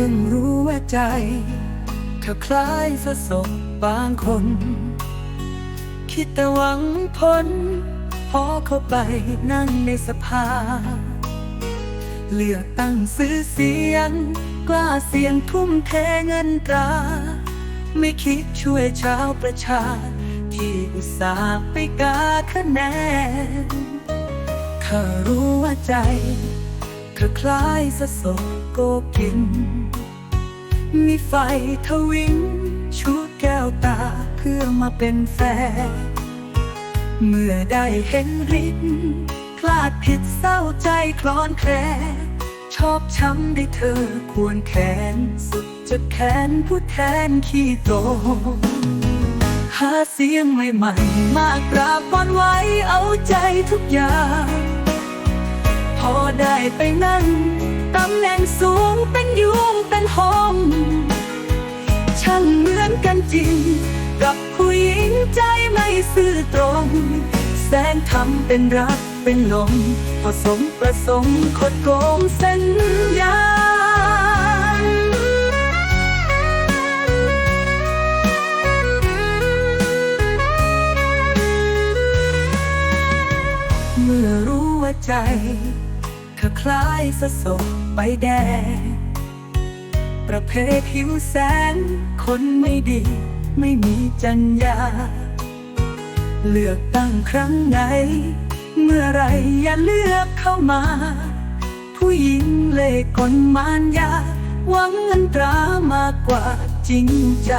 พิ่งรู้ว่าใจ เธอคล้ายสะสมบางคน คิดแต่หวังผลพอเข้าไปนั่งในสภา เลือกตั้งซื้อเสียง กล้าเสียงทุ่มเทเงินตรา ไม่คิดช่วยชาวประชา ที่อุตส่าห์ไปกาคะแนนข้ารู้ว่าใจ เธอคล้ายสะสมโกกิน มีไฟทวิงชูแก้วตาเพื่อมาเป็นแฟน เมื่อได้เห็นฤทธิ์พลาดผิดเศร้าใจคลอนแคลชอบช้ำได้เธอควรแขน สุดจะแขนผู้แทนขี้โตงหาเสียงใหม่ๆ มากราบบอนไว้เอาใจทุกอย่าง ได้ไปนั่งตำแหน่งสูงเป็นยุงเป็นหงช่างเหมือนกันจริง กับผู้หญิงใจไม่ซื่อตรง แสงทำเป็นรักเป็นลมผสมประสมคดโกงสัญญาเมื่อรู้ว่าใจ คล้ายสะสมใบแดง ประเภทผิวแสง คนไม่ดี ไม่มีจัญญา เลือกตั้งครั้งไหน เมื่อไรอย่าเลือกเข้ามา ผู้หญิงเล่ห์กลมานยาหวังเงินตรามากกว่าจริงใจ